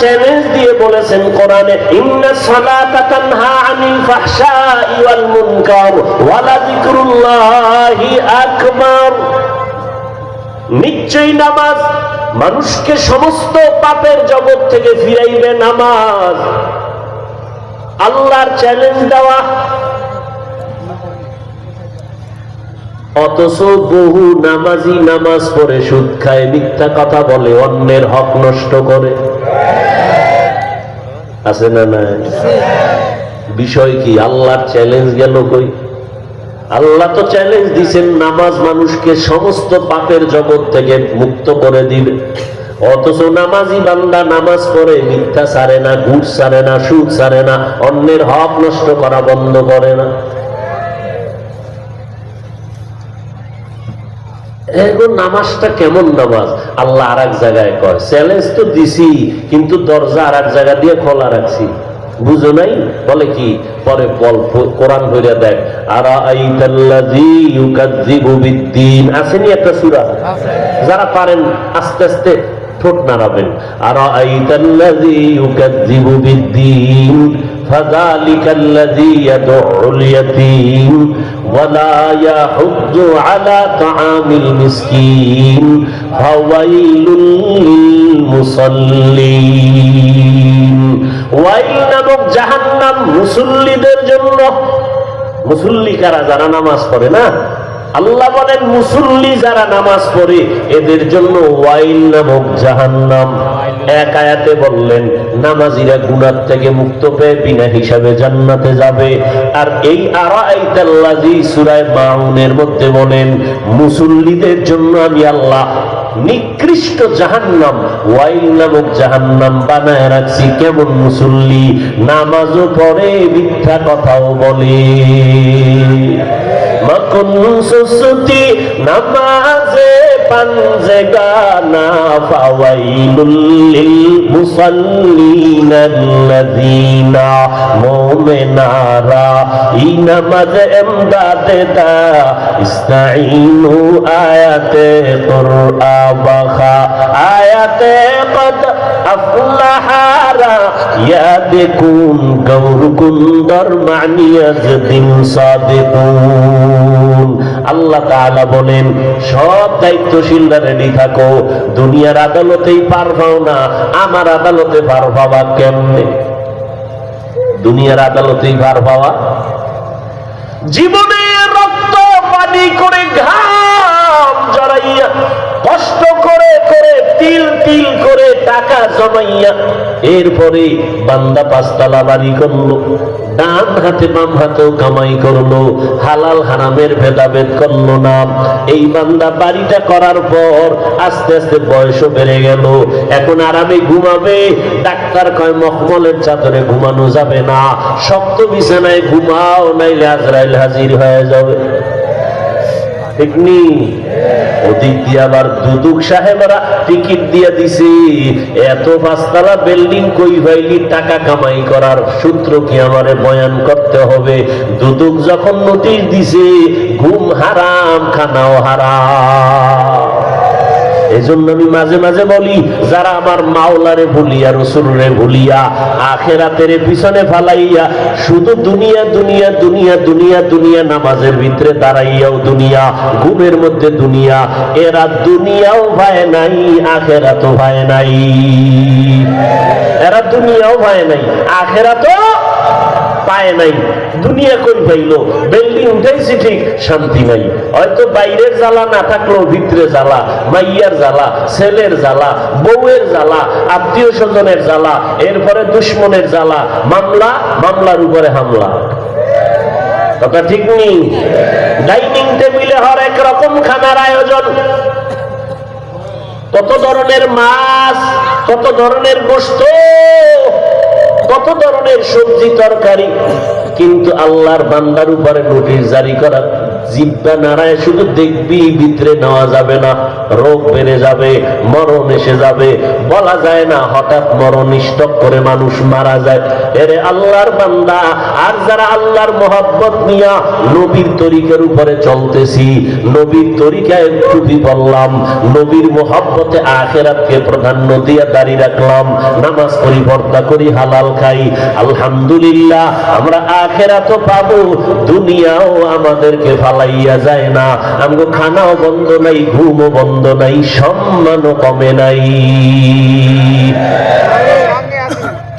Challenge দিয়ে বলেছেন কোরআনে, ইন্না সালাতা তানহা আনিল ফাহশাই ওয়াল মুনকার ওয়া লাযিকরুল্লাহি আকবার। নিশ্চয়ই নামাজ মানুষকে সমস্ত পাপের জগৎ থেকে ফিরাইবে নামাজ। আল্লাহর চ্যালেঞ্জ দেওয়া। অথচ বহু নামাজি নামাজ পড়ে সুদ খায়, মিথ্যা কথা বলে, অন্যের হক নষ্ট করে। আছে না না বিষয় কি? আল্লাহর চ্যালেঞ্জ গেল কই? আল্লাহ তো চ্যালেঞ্জ দিছেন, নামাজ মানুষকে সমস্ত পাপের জগৎ থেকে মুক্ত করে দিবে। অথচ নামাজি বান্দা নামাজ পড়ে, মিথ্যা সারে না গুড় সারে না, সুদ সারে না, অন্যের হক নষ্ট করা বন্ধ করে না। এখন নামাজটা কেমন নামাজ? আল্লাহ আর এক জায়গায় কয় চ্যালেঞ্জ তো দিছি কিন্তু দরজা আর এক জায়গা দিয়ে খোলা রাখছি। বুঝো নাই? বলে কি? পরে বল কোরআন ধরে দেখ আর আসেনি একটা সুরা? যারা পারেন আস্তে আস্তে ঠোঁট নাড়াবেন। আর আইতাল্লাযী ইউকাযযিবু বিদ্দীন? فذلك الذي يدعو اليتيم ولا يحض على طعام المسكين فويل للمصلين ওয়াইল নামক জাহান্নাম মুসল্লিদের জন্য মুসল্লি কারা যারা নামাজ পড়ে না আল্লাহ বলেন, মুসল্লি যারা নামাজ পড়ে, এদের জন্য ওয়াইল নামক জাহান্নাম। এক আয়াতে বললেন, নামাজিরা গুনার থেকে মুক্ত পেয়ে বিনা হিসাবে জান্নাতে যাবে। আর এই আরাইতাল্লাজি সূরায়ে মাউনের মধ্যে বলেন, মুসল্লিদের জন্য আমি আল্লাহ নিকৃষ্ট জাহান্নাম ওয়াইল নামক জাহান্নাম বানায় রাখছি। কেমন মুসল্লি নামাজও পড়ে, মিথ্যা কথাও বলে। মকুন সুসুতি নামাজে পাঞ্জে গানা, ফাওয়াইলুল লিল মুসাল্লিন আল্লাযীনা, মুমিনারা। ই নামাজ এমদাদে দা ইস্তাইনু আয়াতে কুরআন বাখা আয়াতে কদ আফলাহারা দিন সাদিকুন। আল্লাহ তাআলা বলেন, সব রেডি থাকো, দুনিয়ার আদালতেই পার পাও না, আমার আদালতে পার পাবা কেমনে? দুনিয়ার আদালতেই পার পাওয়া জীবনে রক্ত পানি করে ঘাম জড়াইয়া কষ্ট করে করে, তিল তিল করে টাকা জমাইয়া এরপরে বান্দা পাঁচতলা বাড়ি করল। ডান হাতে, বাম হাতেও কামাই করল। হালাল হারামের ভেদাভেদ করল না। এই বান্দা বাড়িটা করার পর আস্তে আস্তে বয়সও বেড়ে গেল। এখন আরামে ঘুমাবে। ডাক্তার কয়, মখমলের চাদরে ঘুমানো যাবে না। শক্ত বিছানায় ঘুমাও, নাইলে আজরাইল হাজির হয়ে যাবে। ঠিক নি ওদিক দিয়ে আবার দুদুক সাহেবরা টিকিট দিয়ে দিছে। এত পাঁচতলা বিল্ডিং কই ভাইলি টাকা কামাই করার সূত্র কি আমারে বয়ান করতে হবে? দুদুক যখন নোটিশ দিছে, ঘুম হারাম, খানাও হারাম। এজন্য আমি মাঝে মাঝে বলি, যারা আমার মাওলারে ভুলিয়া, রসুলরে ভুলিয়া, আখেরাতের পিছনে ফালাইয়া শুধু দুনিয়া দুনিয়া দুনিয়া দুনিয়া দুনিয়া নামাজের ভিতরে দাঁড়াইয়াও দুনিয়া, ঘুমের মধ্যে দুনিয়া, এরা দুনিয়াও ভাই নাই, আখেরাতও ভাই নাই। এরা দুনিয়াও ভাই নাই, আখেরাতও পায় নাই। দুনিয়া কই পাইল বিল্ডিং উঠাইছি ঠিক, শান্তি নাই। হয়তো বাইরের জ্বালা না থাকলেও ভিতরে জ্বালা, মাইয়ার জ্বালা, ছেলের জ্বালা, বউয়ের জ্বালা, আত্মীয় স্বজনের জ্বালা, এরপরে দুশ্মনের জ্বালা, মামলা, মামলার উপরে হামলা। কথা ঠিক নেই ডাইনিং টেবিলে হর এক রকম খানার আয়োজন। কত ধরনের মাছ, কত ধরনের গোস্ত কত ধরনের সবজি তরকারি কিন্তু আল্লাহর বান্দার উপরে নোটিশ জারি করা জিব্বা নাড়ায় শুধু দেখবি ভিতরে নেওয়া যাবে না, রোগ বেড়ে যাবে, মরণ এসে যাবে। বলা যায় না, হঠাৎ মরণ স্টক করে মানুষ মারা যায়। এরে আল্লাহর বান্দা, আর যারা আল্লাহর মোহাব্বত নিয়া নবীর তরিকের উপরে চলতেছি, নবীর তরিকায় টুপি বললাম নবীর মোহাব্বতে আখেরাতকে প্রাধান্য দিয়ে দাঁড়িয়ে রাখলাম, নামাজ পড়ি পর্দা করি, হালাল খাই। আলহামদুলিল্লাহ, আমরা আখেরাতও পাবো, দুনিয়াও আমাদেরকে ফালাইয়া যায় না। আমগো খানাও বন্ধ নাই ঘুমও বন্ধ নাই সম্মানও কমে নাই।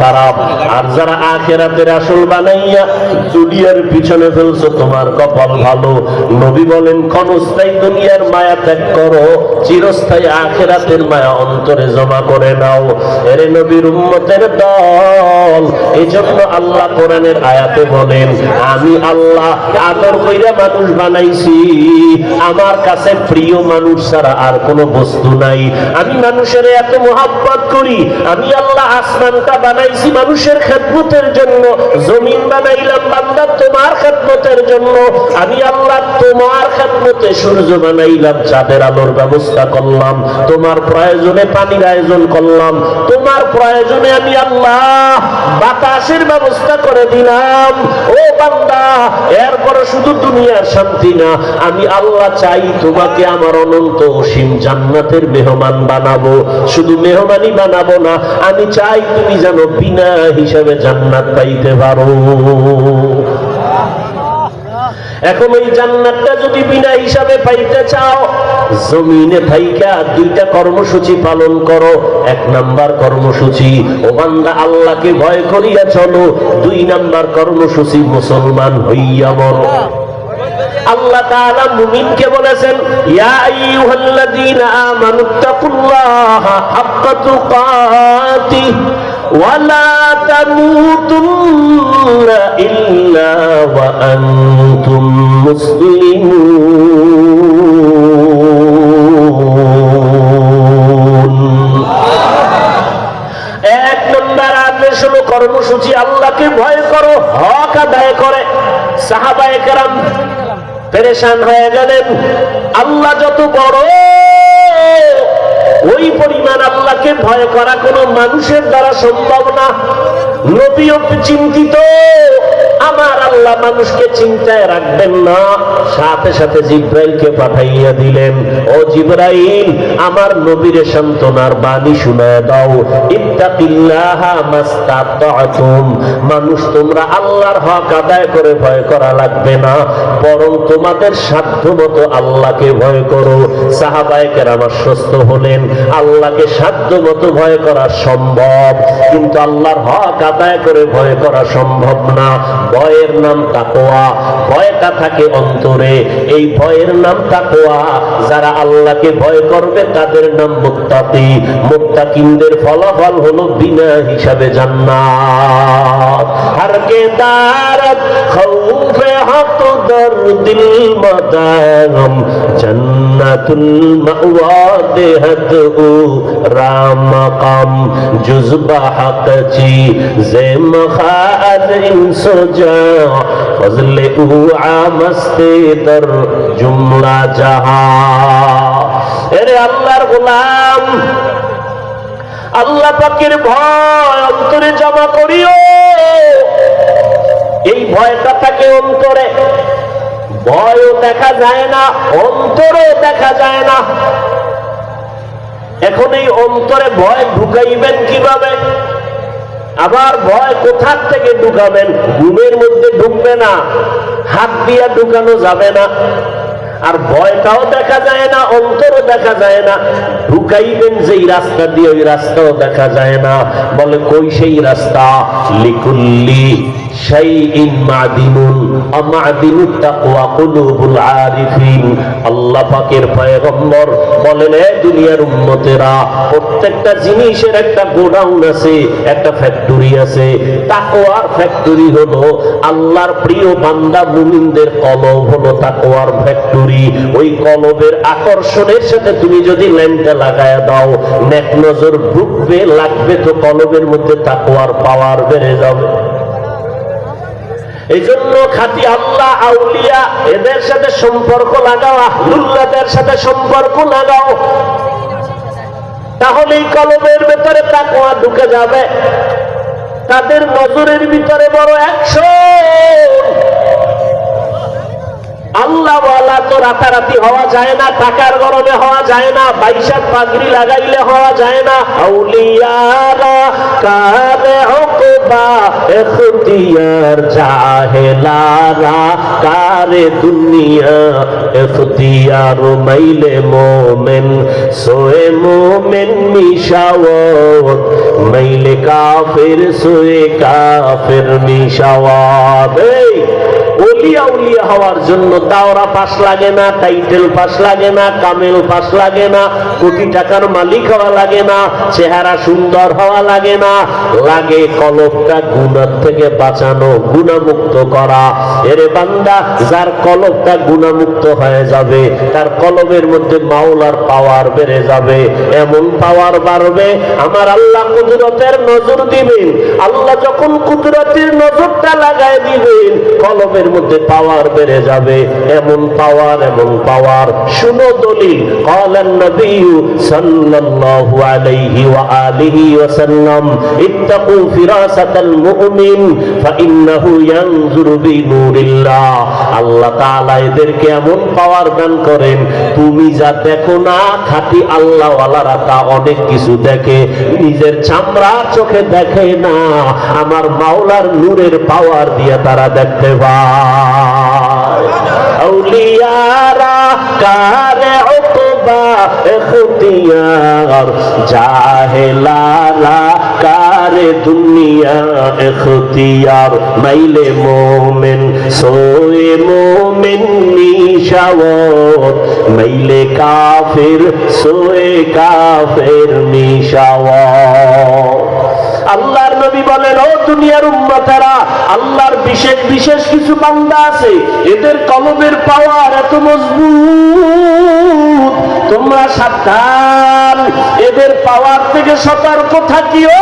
খারাপ। আর যারা আখেরাতের আসল বানাইয়া দুনিয়ার পিছনে ফেলছো, তোমার কপাল ভালো। নবী বলেন, ক্ষণস্থায়ী দুনিয়ার মায়া ত্যাগ করো, চিরস্থায়ী আখেরাতের মায়া অন্তরে জমা করে নাও। এরে নবীর উম্মতের দল এই জন্য আল্লাহ কোরআনের আয়াতে বলেন, আমি আল্লাহ আদর কইরা মানুষ বানাইছি। আমার কাছে প্রিয় মানুষ ছাড়া আর কোনো বস্তু নাই। আমি মানুষের এত মোহাব্বত করি, আমি আল্লাহ আসমানটা বানাইছি মানুষের খেদমতের জন্য, জমিন বানাইলাম বান্দা তোমার খেদমতের জন্য। আমি আল্লাহ তোমার খেদমতে সূর্য বানাইলাম, চাঁদের আলোর ব্যবস্থা করলাম, তোমার প্রয়োজনে পানির আয়োজন করলাম, তোমার প্রয়োজনে আমি আল্লাহ বাতাসের ব্যবস্থা করে দিলাম। ও বান্দা এরপর শুধু দুনিয়ার শান্তি না, আমি আল্লাহ চাই তোমাকে আমার অনন্ত অসীম জান্নাতের মেহমান বানাবো। শুধু মেহমানই বানাবো না, আমি চাই তুমি যেন বিনা হিসাবে জান্নাত পাইতে পারো। এখন ওই জান্নাতটা যদি বিনা হিসাবে পাইতে চাও, জমিনে থাইকা দুইটা কর্মসূচি পালন করো। এক নাম্বার কর্মসূচি, ও বান্দা আল্লাহকে ভয় করিয়া চলো। দুই নাম্বার কর্মসূচি, মুসলমান হইয়া মরো। আল্লাহ তাআলা মুমিনকে বলেছেন, ইয়া আইয়ুহাল্লাযীনা আমানুত্তাকুল্লাহা হাক্কা তুকাতিহ। তামুতুন্না ইল্লা ওয়া আনতুম মুসলিমুন। এক নম্বর আদেশ হলো কর্মসূচি আল্লাহকে ভয় করো, হক আদায় করে। সাহাবায়ে কেরাম পেরেশান হয়ে গেলেন। আল্লাহ যত বড়, ওই আল্লাহকে ভয় করা কোন মানুষের দ্বারা সম্ভব না। নবী চিন্তিত। আমার আল্লাহ মানুষকে চিন্তায় রাখবেন না। সাথে সাথে জিব্রাইলকে পাঠাইয়া দিলেন, ও জিব্রাইল, আমার নবীর সান্ত্বনার বাণী শুনায় দাও। ইত্তাকিল্লাহা মাস্তাতাতুম। মানুষ তোমরা আল্লাহর হক আদায় করে ভয় করা লাগবে না, বরং তোমাদের সাধ্য মতো আল্লাহকে ভয় করো। সাহাবায়ে কেরাম আশ্বস্ত হলেন, আল্লাহকে সাধ্য মতো ভয় করা সম্ভব, কিন্তু আল্লাহর হক আদায় করে ভয় করা সম্ভব না। ভয়ের নাম তাকোয়া ভয়টা থাকে অন্তরে? এই ভয়ের নাম তাকোয়া যারা আল্লাহকে ভয় করবে, তাদের নাম মুত্তাকি। মুত্তাকিনদের ফলাফল হলো বিনা হিসাবে জান্নাত। হর কে খৌফে দর দিল মদাগম জন্নাতুল মাওয়া দেহত ও রাম কাম জুজবা হক চি জেম খাদ ইনসো ফজলে আমস্তে দর জুমলা জাহা এরে আল্লাহর গোলাম, আল্লাহ পাকের ভয় অন্তরে জমা করিও। এই ভয়টা থাকে অন্তরে। ভয়ও দেখা যায় না, অন্তরেও দেখা যায় না। এখন এই অন্তরে ভয় ঢুকাইবেন কীভাবে? আবার ভয় কোথার থেকে ঢুকাবেন? ঘুমের মধ্যে ঢুকবে না। হাত দিয়া ঢুকানো যাবে না। আর ভয়টাও দেখা যায় না, অন্তরও দেখা যায় না। ঢুকাইবেন যেই রাস্তা দিয়ে, ওই রাস্তাও দেখা যায় না। বলে, কই সেই রাস্তা? লিকুল্লি শাইইন ফ্যাক্টরি আল্লাহর প্রিয় বান্দা মুমিনদের কলব হলো ফ্যাক্টরি। ওই কলবের আকর্ষণের সাথে তুমি যদি ল্যাম্পটা লাগায় দাও, নেক নজর ঢুকবে, লাগবে তো কলবের মধ্যে তাকওয়ার পাওয়ার বেড়ে যাবে। এই জন্য খাতি আল্লাহ, আউলিয়া, এদের সাথে সম্পর্ক লাগাও আহলুল্লাদের সাথে সম্পর্ক লাগাও। তাহলে এই কলবের ভেতরে তাকওয়া ঢুকে যাবে। তাদের নজরের ভিতরে বড় একশো আল্লাহওয়ালা তো রাতারাতি হওয়া যায় না, টাকার গরমে হওয়া যায় না বাইশাখ পাগড়ি লাগাইলে হওয়া যায় না। আউলিয়ারা হকবা এখতিয়ার জাহেলারা কারে দুনিয়া এখতিয়ার মাইলে মোমেন, সোয়ে মোমেন মিশাওয়াত, মাইলে কাফের, সোয়ে কাফের মিশাওয়াত। এই অলিয়া হওয়ার জন্য দাওরা পাস লাগে না, টাইটেল পাস লাগে না, কামেল পাস লাগে না, কোটি টাকার মালিক হওয়া লাগে না, চেহারা সুন্দর হওয়া লাগে না। লাগে গুণার থেকে বাঁচানো, গুণামুক্ত করা। এরে বান্দা, যার গুণামুক্ত হয়ে যাবে, তার কলবের মধ্যে মাওলার পাওয়ার বেড়ে যাবে, এমন পাওয়ার বাড়বে, আমার আল্লাহ কুদরতের নজর দিবেন। আল্লাহ যখন কুদরতের নজরটা লাগায় দিবেন, কলবের মধ্যে পাওয়ার বেড়ে যাবে এমন পাওয়ার এমন পাওয়ার শুনো দলিল قال النبي صلى الله عليه وآله وسلم اتقوا فراسة المؤمن فإنه ينظر بنور الله আল্লাহ তাআলা এদেরকে এমন পাওয়ার দান করেন তুমি যা দেখো না খাঁটি আল্লাহ ওয়ালারা তা অনেক কিছু দেখে নিজের চামড়া চোখে দেখে না আমার মাওলার নূরের পাওয়ার দিয়ে তারা দেখতে পায় আউলিয়ারা কারে উকবা এখতিয়ার জাহেলারা কারে দুনিয়া এখতিয়ার, মাইলে মোমেন, সোয়ে মোমেন নিশাওত মাইলে কাফের, সোয়ে কাফের নিশাওত আল্লাহর নবী বলেন, ও দুনিয়ার উম্মতেরা, আল্লাহর বিশেষ বিশেষ কিছু বান্দা আছে, এদের কলমের পাওয়ার এত মজবুত। তোমরা সাবধান। এদের পাওয়ার থেকে সতর্ক থাকিও।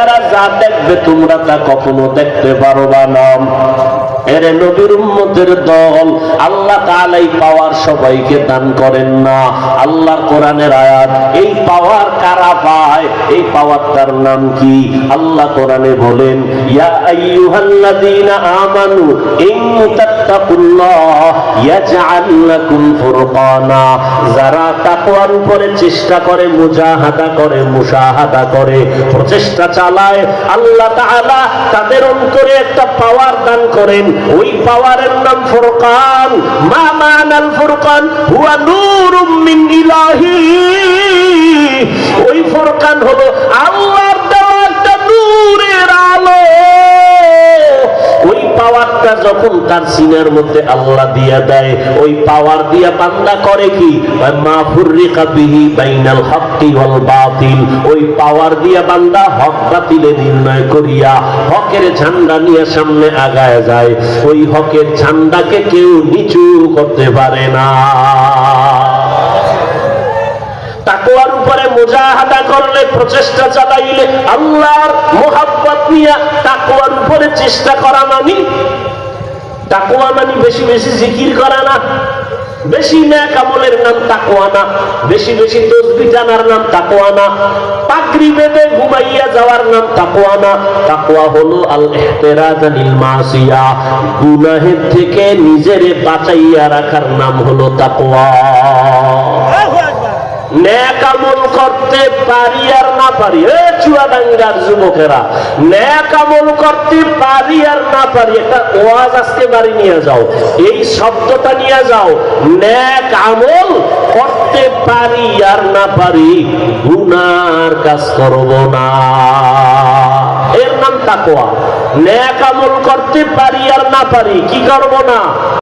এরা যা দেখবে তোমরা তা কখনো দেখতে পারবা না। এরে নবীর উম্মতের দল, আল্লাহ তাআলা এই পাওয়ার সবাইকে দান করেন না। আল্লাহর কোরআনের আয়াত, এই পাওয়ার কারা পায়? এই পাওয়ারটার নাম কি? আল্লাহ কোরআনে বলেন, ইয়া আইয়ুহাল্লাযীনা আমানু, ইন তাত্তাকুল্লাহ ইয়াজআল লাকুম ফুরকানা। যারা তাকওয়ার উপরে চেষ্টা করে, মুজাহাদা করে, মুশাহাদা করে, প্রচেষ্টা চালায় আল্লাহ তাআলা তাদের অন্তরে একটা পাওয়ার দান করেন। ওই পাওয়ারের নাম ফুরকান। মা মানাল ফুরকান? হুয়া নূরুম মিন ইলাহি। ওই ফুরকান হলো আল্লাহর তার সিনার মধ্যে আল্লাহ দিয়া দেয়, ওই পাওয়ার দিয়া বান্দা করে কি? বাইনাল বাতিল। ওই পাওয়ার দিয়া বান্দা হক বাতিলে নির্ণয় করিয়া হকের ঝান্ডা নিয়ে সামনে আগায় যায়। ওই হকের ঝান্ডাকে কেউ নিচু করতে পারে না। তাকওয়ার উপরে মুজাহাদা করলে, প্রচেষ্টা চালাইলে আল্লাহর মোহাব্বত নিয়ে তাকওয়ার উপরে চেষ্টা করা মানি তাকওয়া মানি বেশি বেশি জিকির করা না। বেশি ন্যাক আমলের নাম তাকওয়া না। বেশি বেশি তসবি জানার নাম তাকওয়া না। পাগড়ি বেঁধে ঘুমাইয়া যাওয়ার নাম তাকওয়া না। তাকওয়া হলো আল ইহতিরাজ আনিল মাসিয়া। গুনাহের থেকে নিজেরে বাঁচাইয়া রাখার নাম হলো তাকওয়া। ন্যাক আমল করতে পারি আর না পারি। এ চুয়াডাঙ্গার যুবকেরা। ন্যাক আমল করতে পারি আর না পারি। একটা ওয়াজ আজকে বাড়ি নিয়ে যাও। এই শব্দটা নিয়ে যাও। ন্যাক আমল করতে পারি আর না পারি, গুনার কাজ করব না। এর নাম তাকোয়া ন্যাক আমল করতে পারি আর না পারি, কি করব না?